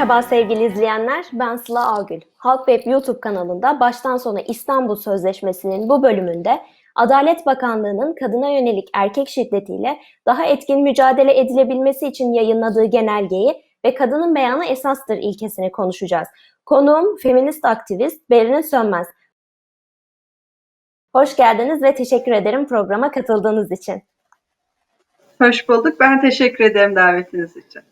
Merhaba sevgili izleyenler, ben Sıla Ağgül. Halk Web YouTube kanalında baştan sona İstanbul Sözleşmesi'nin bu bölümünde Adalet Bakanlığı'nın kadına yönelik erkek şiddetiyle daha etkin mücadele edilebilmesi için yayınladığı genelgeyi ve kadının beyanı esastır ilkesini konuşacağız. Konuğum feminist aktivist Berrin Sönmez. Hoş geldiniz ve teşekkür ederim programa katıldığınız için. Hoş bulduk. Ben teşekkür ederim davetiniz için.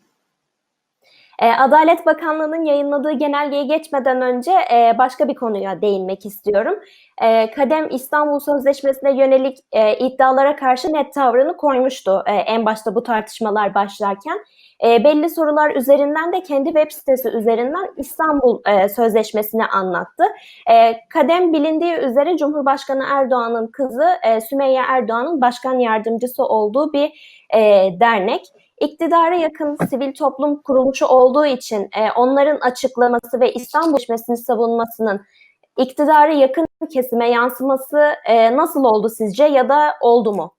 E, Adalet Bakanlığı'nın yayınladığı genelgeyi geçmeden önce e, başka bir konuya değinmek istiyorum. E, Kadem İstanbul Sözleşmesi'ne yönelik e, iddialara karşı net tavrını koymuştu e, en başta bu tartışmalar başlarken. Belli sorular üzerinden de kendi web sitesi üzerinden İstanbul Sözleşmesi'ni anlattı. E, Kadem bilindiği üzere Cumhurbaşkanı Erdoğan'ın kızı e, Sümeyye Erdoğan'ın başkan yardımcısı olduğu bir dernek iktidara yakın sivil toplum kuruluşu olduğu için e, onların açıklaması ve İstanbul Sözleşmesi'ni savunmasının iktidara yakın kesime yansıması e, nasıl oldu sizce ya da oldu mu?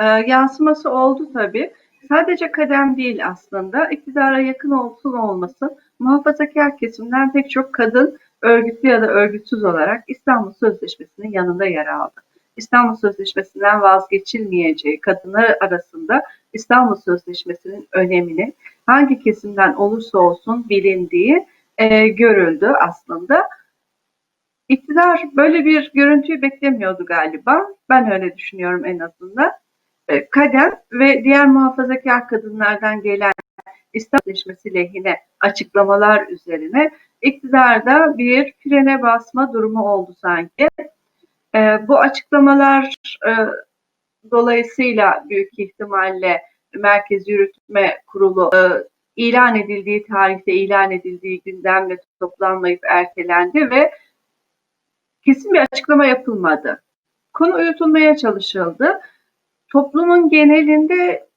Ee, yansıması oldu tabii. Sadece kadem değil aslında. İktidara yakın olsun olmasın muhafazakar kesimden pek çok kadın örgütlü ya da örgütsüz olarak İstanbul Sözleşmesi'nin yanında yer aldı. İstanbul Sözleşmesi'nden vazgeçilmeyeceği kadınlar arasında İstanbul Sözleşmesi'nin önemini hangi kesimden olursa olsun bilindiği e, görüldü aslında. İktidar böyle bir görüntüyü beklemiyordu galiba. Ben öyle düşünüyorum en azından. E, Kadem ve diğer muhafazakar kadınlardan gelen İstanbul Sözleşmesi lehine açıklamalar üzerine iktidarda bir frene basma durumu oldu sanki. E, bu açıklamalar e, dolayısıyla büyük ihtimalle Merkez Yürütme Kurulu e, ilan edildiği tarihte ilan edildiği gündemle toplanmayıp ertelendi ve kesin bir açıklama yapılmadı. Konu uyutulmaya çalışıldı. Toplumun genelinde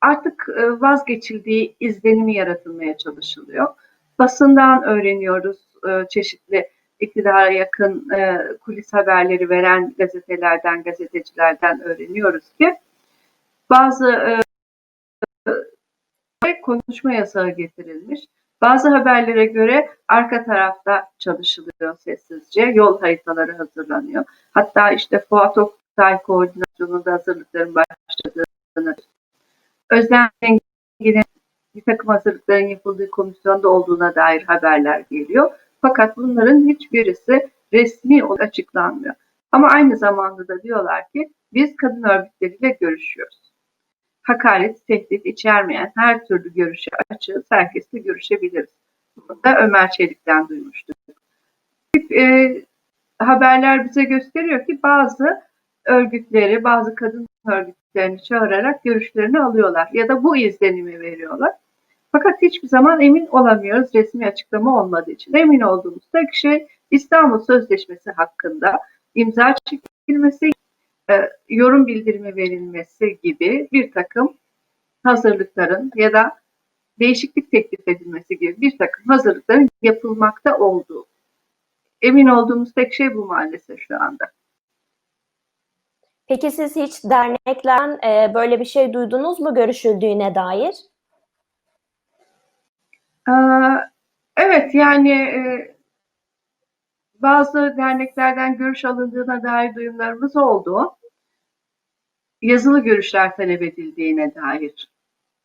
artık e, vazgeçildiği izlenimi yaratılmaya çalışılıyor. Basından öğreniyoruz e, çeşitli iktidara yakın e, kulis haberleri veren gazetelerden, gazetecilerden öğreniyoruz ki bazı e, konuşma yasağı getirilmiş. Bazı haberlere göre arka tarafta çalışılıyor sessizce. Yol haritaları hazırlanıyor. Hatta işte Fuat Oktay koordinasyonunda hazırlıkların başladığını, Özlem Zengin'in bir takım hazırlıkların yapıldığı komisyonda olduğuna dair haberler geliyor. Fakat bunların hiçbirisi resmi olarak açıklanmıyor. Ama aynı zamanda da diyorlar ki biz kadın örgütleriyle görüşüyoruz. Hakaret, tehdit içermeyen her türlü görüşe açığız, herkesle görüşebiliriz. Bunu da Ömer Çelik'ten duymuştuk. E, haberler bize gösteriyor ki bazı örgütleri, bazı kadın örgütlerini çağırarak görüşlerini alıyorlar ya da bu izlenimi veriyorlar. Fakat hiçbir zaman emin olamıyoruz resmi açıklama olmadığı için. Emin olduğumuz tek şey İstanbul Sözleşmesi hakkında imza çekilmesi, e, yorum bildirimi verilmesi gibi bir takım hazırlıkların ya da değişiklik teklif edilmesi gibi bir takım hazırlıkların yapılmakta olduğu. Emin olduğumuz tek şey bu maalesef şu anda. Peki siz hiç derneklerden e, böyle bir şey duydunuz mu görüşüldüğüne dair? Ee, evet yani e, bazı derneklerden görüş alındığına dair duyumlarımız oldu. Yazılı görüşler talep edildiğine dair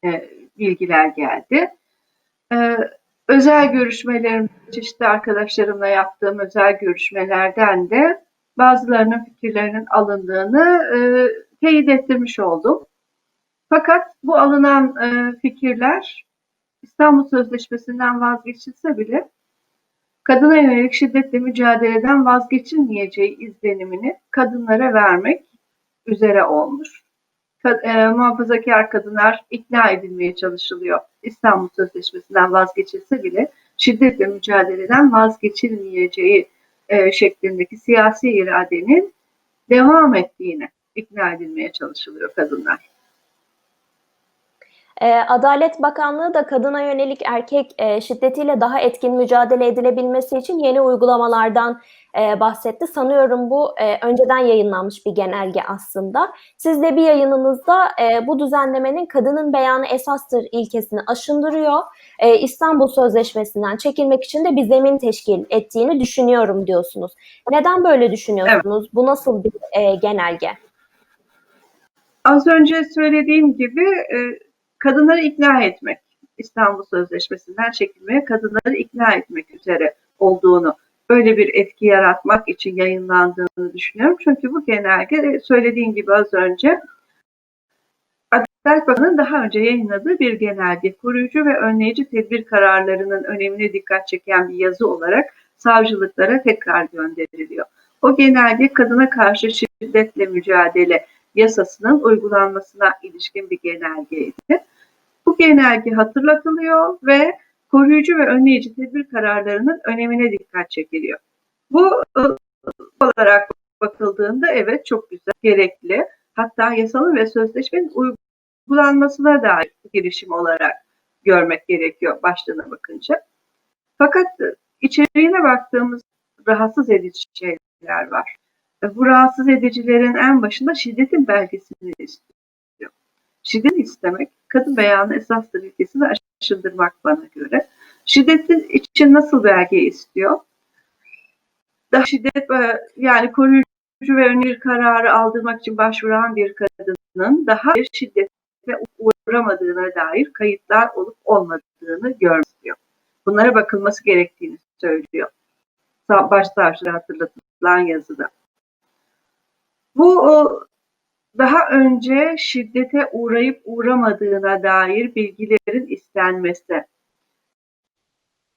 e, bilgiler geldi. Ee, özel görüşmelerim, çeşitli arkadaşlarımla yaptığım özel görüşmelerden de bazılarının fikirlerinin alındığını e, teyit ettirmiş oldum. Fakat bu alınan fikirler İstanbul Sözleşmesi'nden vazgeçilse bile kadına yönelik şiddetle mücadeleden vazgeçilmeyeceği izlenimini kadınlara vermek üzere olmuş. E, muhafazakar kadınlar ikna edilmeye çalışılıyor. İstanbul Sözleşmesi'nden vazgeçilse bile şiddetle mücadeleden vazgeçilmeyeceği e, şeklindeki siyasi iradenin devam ettiğine ikna edilmeye çalışılıyor kadınlar. Ee, Adalet Bakanlığı da kadına yönelik erkek e, şiddetiyle daha etkin mücadele edilebilmesi için yeni uygulamalardan e, bahsetti. Sanıyorum bu e, önceden yayınlanmış bir genelge aslında. Siz de bir yayınınızda e, bu düzenlemenin kadının beyanı esastır ilkesini aşındırıyor. E, İstanbul Sözleşmesi'nden çekilmek için de bir zemin teşkil ettiğini düşünüyorum diyorsunuz. Neden böyle düşünüyorsunuz? Bu nasıl bir e, genelge? Az önce söylediğim gibi e, kadınları ikna etmek, İstanbul Sözleşmesi'nden çekilmeye kadınları ikna etmek üzere olduğunu, böyle bir etki yaratmak için yayınlandığını düşünüyorum. Çünkü bu genelge e, söylediğim gibi az önce Adalet Bakanı'nın daha önce yayınladığı bir genelge, koruyucu ve önleyici tedbir kararlarının önemine dikkat çeken bir yazı olarak savcılıklara tekrar gönderiliyor. O genelge kadına karşı şiddetle mücadele yasasının uygulanmasına ilişkin bir genelgeydi. Bu genelge hatırlatılıyor ve koruyucu ve önleyici tedbir kararlarının önemine dikkat çekiliyor. Bu e, olarak bakıldığında evet çok güzel, gerekli. Hatta yasanın ve sözleşmenin uygulanmasına dair girişim olarak görmek gerekiyor başlığına bakınca. Fakat e, içeriğine baktığımız rahatsız edici şeyler var. Bu rahatsız edicilerin en başında şiddetin belgesini istiyor. Şiddet istemek, kadın beyanı esastır ilkesini aşındırmak bana göre. Şiddetin için nasıl belge istiyor? Daha şiddet e, yani koruyucu ve öneri kararı aldırmak için başvuran bir kadının daha bir şiddete uğramadığına dair kayıtlar olup olmadığını görmek istiyor. Bunlara bakılması gerektiğini söylüyor. Başsavcılar hatırlatılan yazıda. Bu daha önce şiddete uğrayıp uğramadığına dair bilgilerin istenmesi.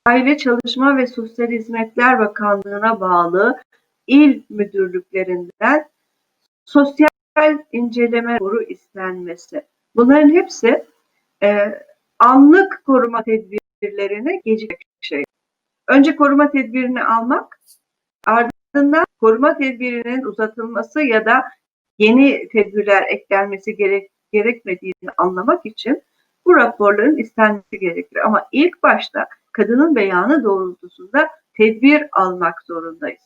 Aile Çalışma ve Sosyal Hizmetler Bakanlığı'na bağlı il müdürlüklerinden sosyal inceleme raporu istenmesi. Bunların hepsi e, anlık koruma tedbirlerine gecikmek şey. Önce koruma tedbirini almak, ardından koruma tedbirinin uzatılması ya da yeni tedbirler eklenmesi gerek, gerekmediğini anlamak için bu raporların istenmesi gerekir. Ama ilk başta kadının beyanı doğrultusunda tedbir almak zorundayız.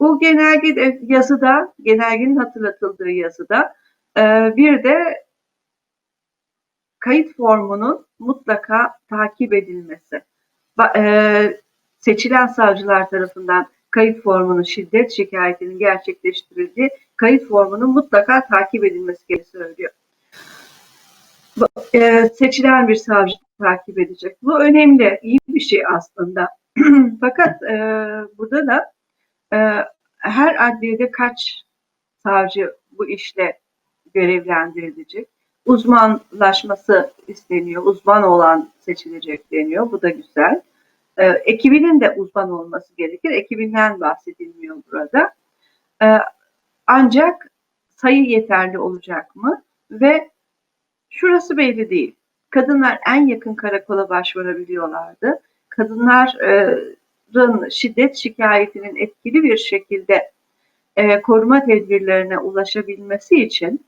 Bu genelge yazıda, genelgenin hatırlatıldığı yazıda e, bir de kayıt formunun mutlaka takip edilmesi. E, seçilen savcılar tarafından kayıt formunun şiddet şikayetinin gerçekleştirildiği kayıt formunun mutlaka takip edilmesi gerektiğini söylüyor. Bu- e, seçilen bir savcı takip edecek. Bu önemli, iyi bir şey aslında. Fakat e, burada da e, her adliyede kaç savcı bu işle görevlendirilecek? Uzmanlaşması isteniyor. Uzman olan seçilecek deniyor. Bu da güzel. E, ekibinin de uzman olması gerekir. Ekibinden bahsedilmiyor burada. E, ancak sayı yeterli olacak mı? Ve şurası belli değil. Kadınlar en yakın karakola başvurabiliyorlardı. Kadınların şiddet şikayetinin etkili bir şekilde e, koruma tedbirlerine ulaşabilmesi için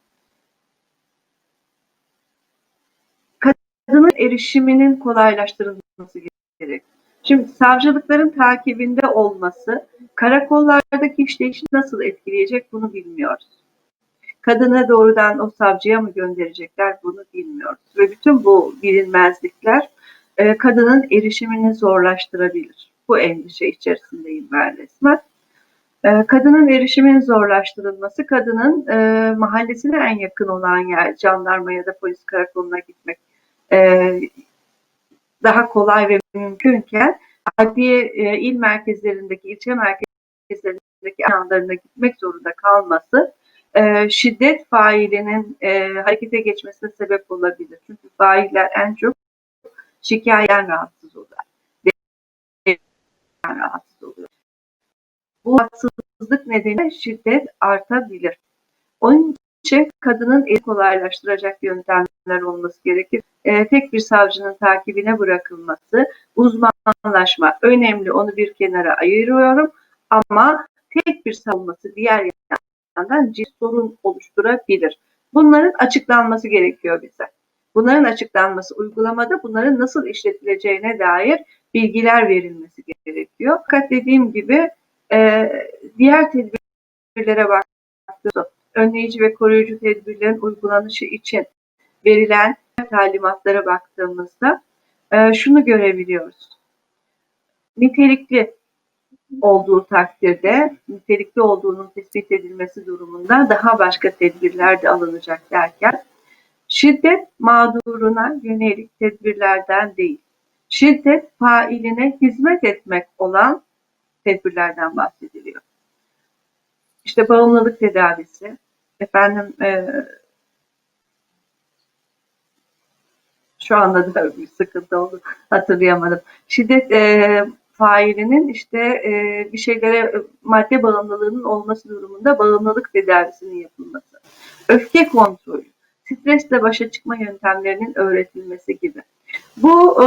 kadının erişiminin kolaylaştırılması gerek. Şimdi savcılıkların takibinde olması karakollardaki işleyişi nasıl etkileyecek bunu bilmiyoruz. Kadına doğrudan o savcıya mı gönderecekler bunu bilmiyoruz. Ve bütün bu bilinmezlikler e, kadının erişimini zorlaştırabilir. Bu endişe içerisindeyim ben resmen. E, kadının erişimin zorlaştırılması, kadının e, mahallesine en yakın olan yer, jandarma ya da polis karakoluna gitmek e, daha kolay ve mümkünken adliye e, il merkezlerindeki, ilçe merkezlerindeki alanlarına gitmek zorunda kalması e, şiddet failinin e, harekete geçmesine sebep olabilir. Çünkü failler en çok şikayetten rahatsız oluyor. rahatsız oluyor. Bu rahatsızlık nedeniyle şiddet artabilir. Onun kadının el kolaylaştıracak yöntemler olması gerekir. E, tek bir savcının takibine bırakılması, uzmanlaşma önemli. Onu bir kenara ayırıyorum. Ama tek bir savunması diğer yandan ciddi sorun oluşturabilir. Bunların açıklanması gerekiyor bize. bunların açıklanması, uygulamada bunların nasıl işletileceğine dair bilgiler verilmesi gerekiyor. Fakat dediğim gibi e, diğer tedbirlere baktığımızda önleyici ve koruyucu tedbirlerin uygulanışı için verilen talimatlara baktığımızda e, şunu görebiliyoruz. Nitelikli olduğu takdirde, nitelikli olduğunun tespit edilmesi durumunda daha başka tedbirler de alınacak derken, şiddet mağduruna yönelik tedbirlerden değil, şiddet failine hizmet etmek olan tedbirlerden bahsediliyor. İşte bağımlılık tedavisi, efendim e, şu anda da bir sıkıntı oldu hatırlayamadım. Şiddet e, failinin işte e, bir şeylere e, madde bağımlılığının olması durumunda bağımlılık tedavisinin yapılması. Öfke kontrolü, stresle başa çıkma yöntemlerinin öğretilmesi gibi. Bu e,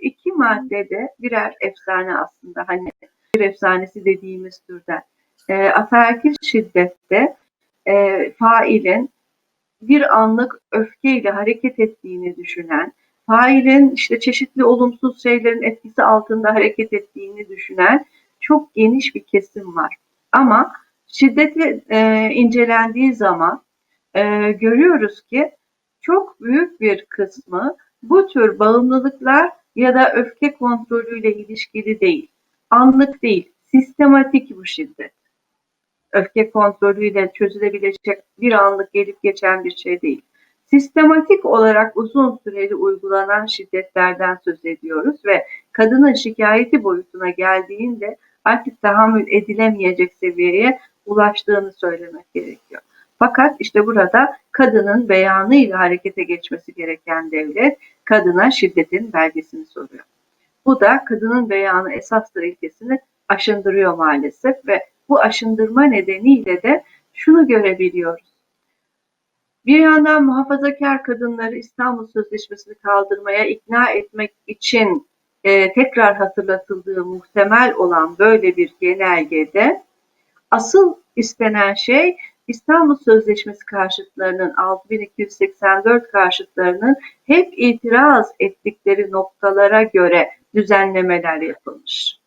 iki maddede birer efsane aslında hani bir efsanesi dediğimiz türden. E, ataerkil şiddette e, failin bir anlık öfkeyle hareket ettiğini düşünen, failin işte çeşitli olumsuz şeylerin etkisi altında hareket ettiğini düşünen çok geniş bir kesim var. Ama şiddeti e, incelendiği zaman e, görüyoruz ki çok büyük bir kısmı bu tür bağımlılıklar ya da öfke kontrolüyle ilişkili değil. Anlık değil, sistematik bu şiddet. Öfke kontrolüyle çözülebilecek bir anlık gelip geçen bir şey değil sistematik olarak uzun süreli uygulanan şiddetlerden söz ediyoruz ve kadının şikayeti boyutuna geldiğinde artık tahammül edilemeyecek seviyeye ulaştığını söylemek gerekiyor. Fakat işte burada kadının beyanıyla harekete geçmesi gereken devlet kadına şiddetin belgesini soruyor. Bu da kadının beyanı esastır ilkesini aşındırıyor maalesef ve bu aşındırma nedeniyle de şunu görebiliyoruz bir yandan muhafazakar kadınları İstanbul Sözleşmesi'ni kaldırmaya ikna etmek için e, tekrar hatırlatıldığı muhtemel olan böyle bir genelgede asıl istenen şey İstanbul Sözleşmesi karşıtlarının 6284 karşıtlarının hep itiraz ettikleri noktalara göre düzenlemeler yapılmış.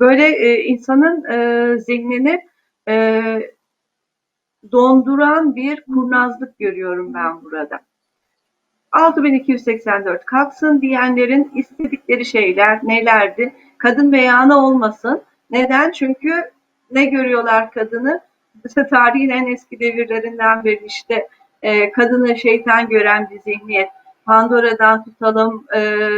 Böyle e, insanın e, zihnini e, donduran bir kurnazlık görüyorum ben burada. 6284 kalksın diyenlerin istedikleri şeyler nelerdi? Kadın beyanı olmasın. Neden? Çünkü ne görüyorlar kadını? İşte tarihin en eski devirlerinden beri işte e, kadını şeytan gören bir zihniyet. Pandora'dan tutalım e,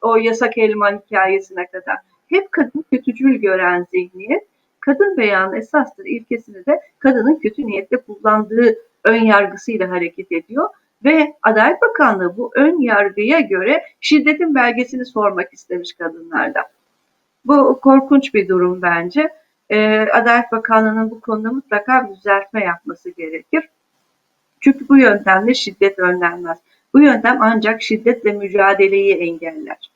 o yasak elman hikayesine kadar. Hep kadın kötücül gören zihniyet kadın beyanı esastır ilkesini de kadının kötü niyetle kullandığı ön yargısıyla hareket ediyor ve Adalet Bakanlığı bu ön yargıya göre şiddetin belgesini sormak istemiş kadınlardan. Bu korkunç bir durum bence. Ee, Adalet Bakanlığı'nın bu konuda mutlaka bir düzeltme yapması gerekir. Çünkü bu yöntemle şiddet önlenmez. Bu yöntem ancak şiddetle mücadeleyi engeller.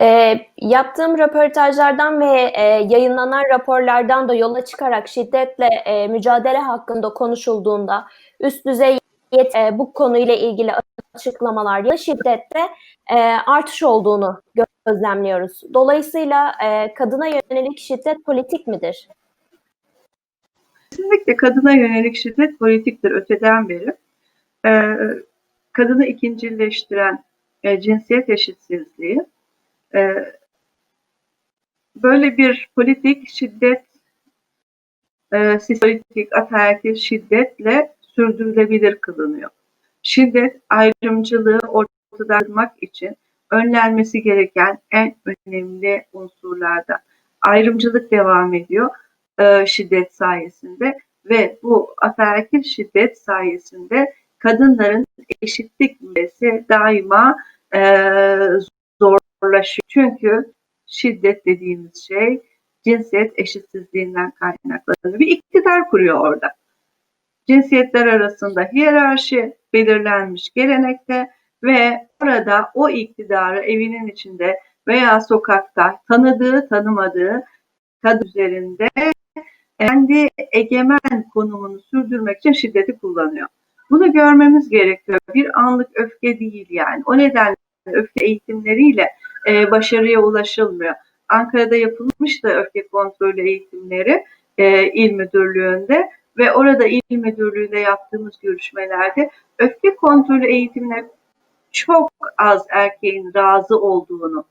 E, yaptığım röportajlardan ve e, yayınlanan raporlardan da yola çıkarak şiddetle e, mücadele hakkında konuşulduğunda üst düzey yet, e, bu konuyla ilgili açıklamalar ya şiddette e, artış olduğunu gözlemliyoruz. Dolayısıyla e, kadına yönelik şiddet politik midir? Kesinlikle kadına yönelik şiddet politiktir öteden beri. E, kadını ikincileştiren e, cinsiyet eşitsizliği böyle bir politik şiddet, e, sistematik ataerkil şiddetle sürdürülebilir kılınıyor. Şiddet ayrımcılığı ortadan kırmak için önlenmesi gereken en önemli unsurlardan. Ayrımcılık devam ediyor e, şiddet sayesinde ve bu ataerkil şiddet sayesinde kadınların eşitlik müddeti daima e, zorlaşıyor. Çünkü şiddet dediğimiz şey cinsiyet eşitsizliğinden kaynaklanıyor. Bir iktidar kuruyor orada. Cinsiyetler arasında hiyerarşi belirlenmiş gelenekte ve orada o iktidarı evinin içinde veya sokakta tanıdığı tanımadığı kadın üzerinde kendi egemen konumunu sürdürmek için şiddeti kullanıyor. Bunu görmemiz gerekiyor. Bir anlık öfke değil yani. O nedenle öfke eğitimleriyle e, başarıya ulaşılmıyor. Ankara'da yapılmış da öfke kontrolü eğitimleri e, il müdürlüğünde ve orada il müdürlüğünde yaptığımız görüşmelerde öfke kontrolü eğitimine çok az erkeğin razı olduğunu,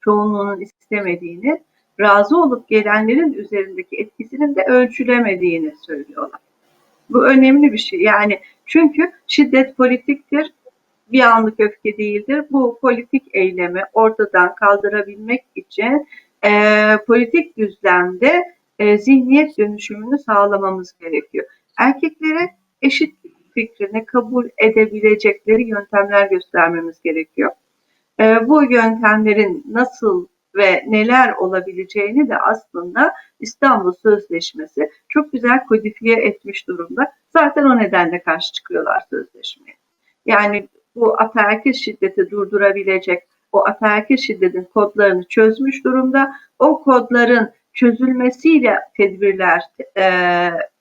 çoğunluğunun istemediğini, razı olup gelenlerin üzerindeki etkisinin de ölçülemediğini söylüyorlar. Bu önemli bir şey. Yani çünkü şiddet politiktir, bir anlık öfke değildir. Bu politik eylemi ortadan kaldırabilmek için e, politik düzlemde e, zihniyet dönüşümünü sağlamamız gerekiyor. Erkeklere eşit fikrini kabul edebilecekleri yöntemler göstermemiz gerekiyor. E, bu yöntemlerin nasıl ve neler olabileceğini de aslında İstanbul Sözleşmesi çok güzel kodifiye etmiş durumda. Zaten o nedenle karşı çıkıyorlar sözleşmeye. Yani bu ataerkil şiddeti durdurabilecek, o ataerkil şiddetin kodlarını çözmüş durumda. O kodların çözülmesiyle tedbirler e,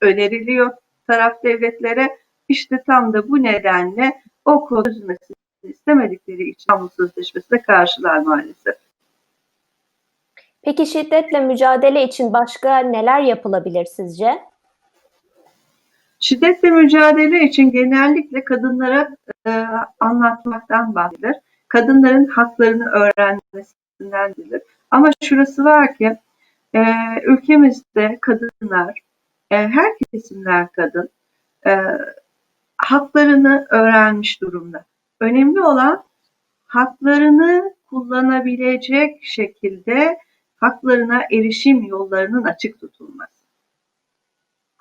öneriliyor taraf devletlere. İşte tam da bu nedenle o kod çözülmesini istemedikleri için İstanbul Sözleşmesi'ne karşılar maalesef. Peki şiddetle mücadele için başka neler yapılabilir sizce? Şiddetle mücadele için genellikle kadınlara e, anlatmaktan bahsedilir. Kadınların haklarını öğrenmesinden dilir. Ama şurası var ki e, ülkemizde kadınlar, e, her kesimler kadın, e, haklarını öğrenmiş durumda. Önemli olan haklarını kullanabilecek şekilde haklarına erişim yollarının açık tutulması.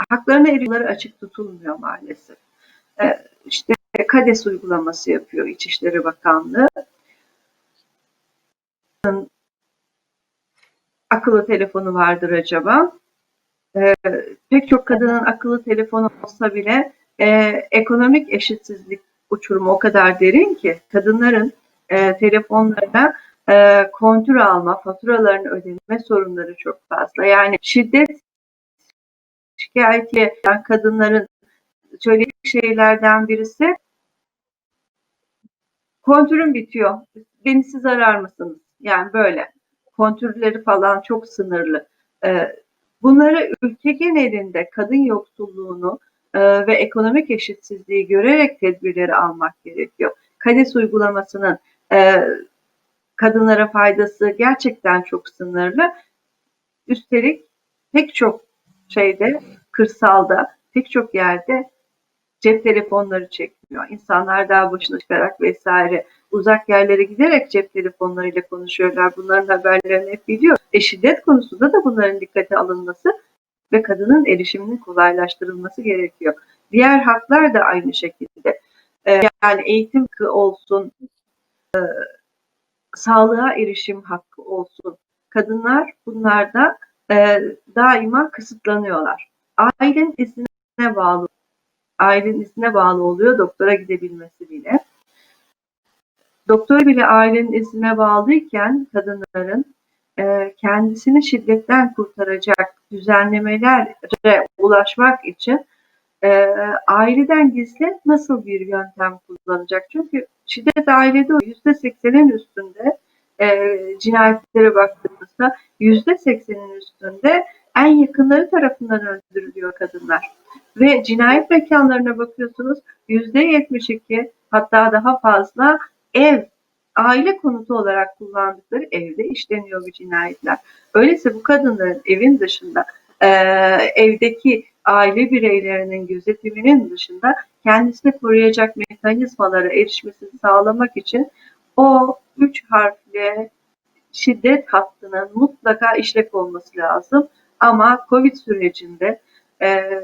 Haklarına erişimleri açık tutulmuyor maalesef. Ee, işte KADES uygulaması yapıyor İçişleri Bakanlığı. Akıllı telefonu vardır acaba? Ee, pek çok kadının akıllı telefonu olsa bile e, ekonomik eşitsizlik uçurumu o kadar derin ki kadınların e, telefonlarına e, kontür alma, faturalarını ödeme sorunları çok fazla. Yani şiddet şikayeti eden kadınların söylediği şeylerden birisi kontürüm bitiyor. Beni siz arar mısınız? Yani böyle. Kontürleri falan çok sınırlı. E, bunları ülke genelinde kadın yoksulluğunu e, ve ekonomik eşitsizliği görerek tedbirleri almak gerekiyor. KADES uygulamasının e, kadınlara faydası gerçekten çok sınırlı. Üstelik pek çok şeyde, kırsalda, pek çok yerde cep telefonları çekmiyor. İnsanlar daha başına çıkarak vesaire uzak yerlere giderek cep telefonlarıyla konuşuyorlar. Bunların haberlerini hep biliyor. E şiddet konusunda da bunların dikkate alınması ve kadının erişiminin kolaylaştırılması gerekiyor. Diğer haklar da aynı şekilde. Ee, yani eğitim hakkı olsun, e, sağlığa erişim hakkı olsun. Kadınlar bunlarda e, daima kısıtlanıyorlar. Ailenin iznine bağlı, ailenin iznine bağlı oluyor doktora gidebilmesi bile. Doktor bile ailenin iznine bağlıyken kadınların e, kendisini şiddetten kurtaracak düzenlemelere ulaşmak için e, aileden gizli nasıl bir yöntem kullanacak? Çünkü şiddet ailede yüzde seksenin üstünde e, cinayetlere baktığımızda yüzde seksenin üstünde en yakınları tarafından öldürülüyor kadınlar. Ve cinayet mekanlarına bakıyorsunuz yüzde yetmiş iki hatta daha fazla ev aile konutu olarak kullandıkları evde işleniyor bu cinayetler. Öyleyse bu kadınların evin dışında e, evdeki aile bireylerinin gözetiminin dışında kendisini koruyacak mekanizmalara erişmesini sağlamak için o üç harfli şiddet hattının mutlaka işlek olması lazım. Ama Covid sürecinde e,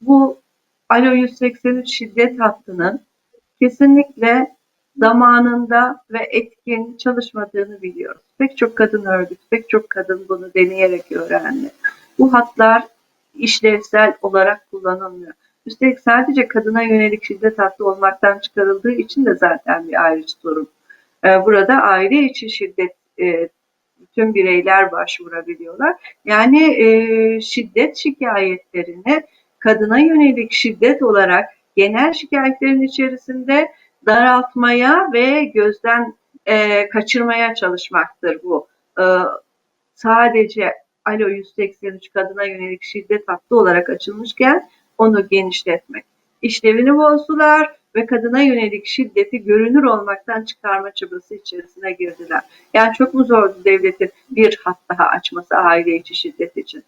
bu Alo 183 şiddet hattının kesinlikle zamanında ve etkin çalışmadığını biliyoruz. Pek çok kadın örgüt, pek çok kadın bunu deneyerek öğrendi. Bu hatlar işlevsel olarak kullanılmıyor. Üstelik sadece kadına yönelik şiddet hattı olmaktan çıkarıldığı için de zaten bir ayrıcı durum. Ee, burada aile içi şiddet e, tüm bireyler başvurabiliyorlar. Yani e, şiddet şikayetlerini kadına yönelik şiddet olarak genel şikayetlerin içerisinde daraltmaya ve gözden e, kaçırmaya çalışmaktır bu. E, sadece Alo 183 kadına yönelik şiddet hattı olarak açılmışken onu genişletmek. İşlevini bozdular ve kadına yönelik şiddeti görünür olmaktan çıkarma çabası içerisine girdiler. Yani çok mu zordu devletin bir hat daha açması aile içi şiddet için?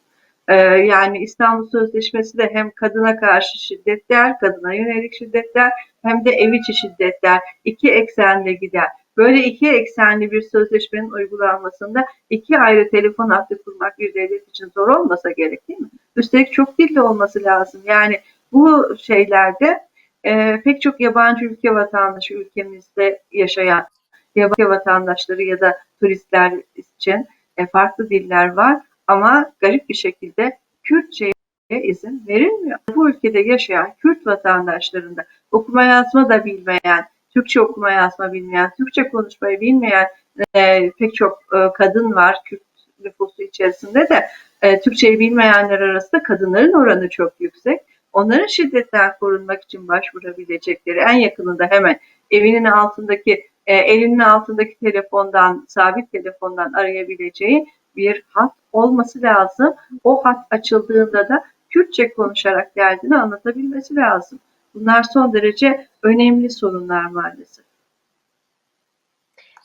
Ee, yani İstanbul Sözleşmesi de hem kadına karşı şiddetler, kadına yönelik şiddetler hem de ev içi şiddetler iki eksende gider. Böyle iki eksenli bir sözleşmenin uygulanmasında iki ayrı telefon hattı kurmak bir devlet için zor olmasa gerek değil mi? Üstelik çok dilli olması lazım. Yani bu şeylerde e, pek çok yabancı ülke vatandaşı ülkemizde yaşayan yabancı vatandaşları ya da turistler için e, farklı diller var ama garip bir şekilde Kürtçe'ye izin verilmiyor. Bu ülkede yaşayan Kürt vatandaşlarında okuma yazma da bilmeyen, Türkçe okuma yazma bilmeyen, Türkçe konuşmayı bilmeyen e, pek çok e, kadın var Kürt nüfusu içerisinde de e, Türkçeyi bilmeyenler arasında kadınların oranı çok yüksek. Onların şiddetten korunmak için başvurabilecekleri en yakınında hemen evinin altındaki e, elinin altındaki telefondan, sabit telefondan arayabileceği bir hat olması lazım. O hat açıldığında da Kürtçe konuşarak derdini anlatabilmesi lazım. Bunlar son derece önemli sorunlar maalesef.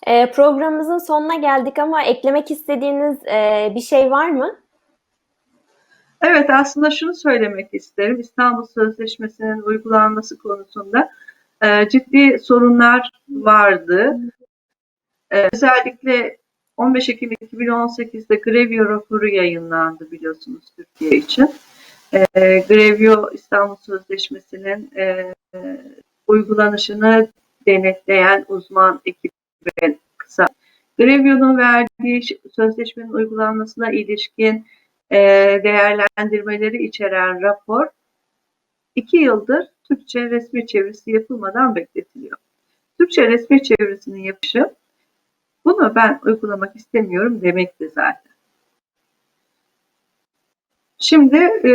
E, programımızın sonuna geldik ama eklemek istediğiniz e, bir şey var mı? Evet aslında şunu söylemek isterim. İstanbul Sözleşmesi'nin uygulanması konusunda e, ciddi sorunlar vardı. E, özellikle 15 Ekim 2018'de Grevio raporu yayınlandı biliyorsunuz Türkiye için. E, Grevio İstanbul Sözleşmesi'nin e, uygulanışını denetleyen uzman ekibin kısa. Grevio'nun verdiği sözleşmenin uygulanmasına ilişkin e, değerlendirmeleri içeren rapor iki yıldır Türkçe resmi çevirisi yapılmadan bekletiliyor. Türkçe resmi çevirisinin yapışı bunu ben uygulamak istemiyorum demekti zaten. Şimdi e,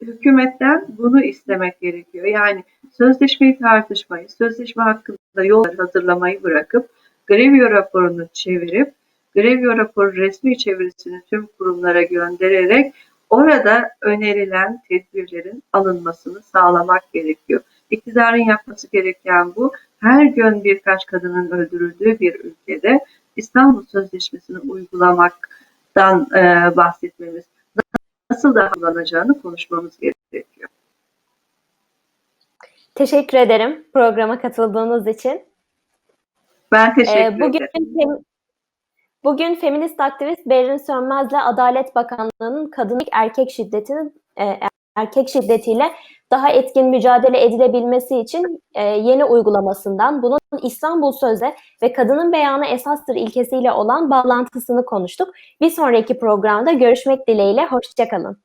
hükümetten bunu istemek gerekiyor. Yani sözleşmeyi tartışmayı, sözleşme hakkında yolları hazırlamayı bırakıp Grevio raporunu çevirip Grevio raporu resmi çevirisini tüm kurumlara göndererek orada önerilen tedbirlerin alınmasını sağlamak gerekiyor. İktidarın yapması gereken bu. Her gün birkaç kadının öldürüldüğü bir ülkede İstanbul Sözleşmesi'ni uygulamaktan e, bahsetmemiz, nasıl da kullanacağını konuşmamız gerekiyor. Teşekkür ederim programa katıldığınız için. Ben teşekkür Ee, bugün, ederim. bugün feminist aktivist Berrin Sönmez'le Adalet Bakanlığı'nın kadın erkek şiddetinin e, erkek şiddetiyle daha etkin mücadele edilebilmesi için e, yeni uygulamasından, bunun İstanbul Sözde ve kadının beyanı esastır ilkesiyle olan bağlantısını konuştuk. Bir sonraki programda görüşmek dileğiyle, hoşçakalın.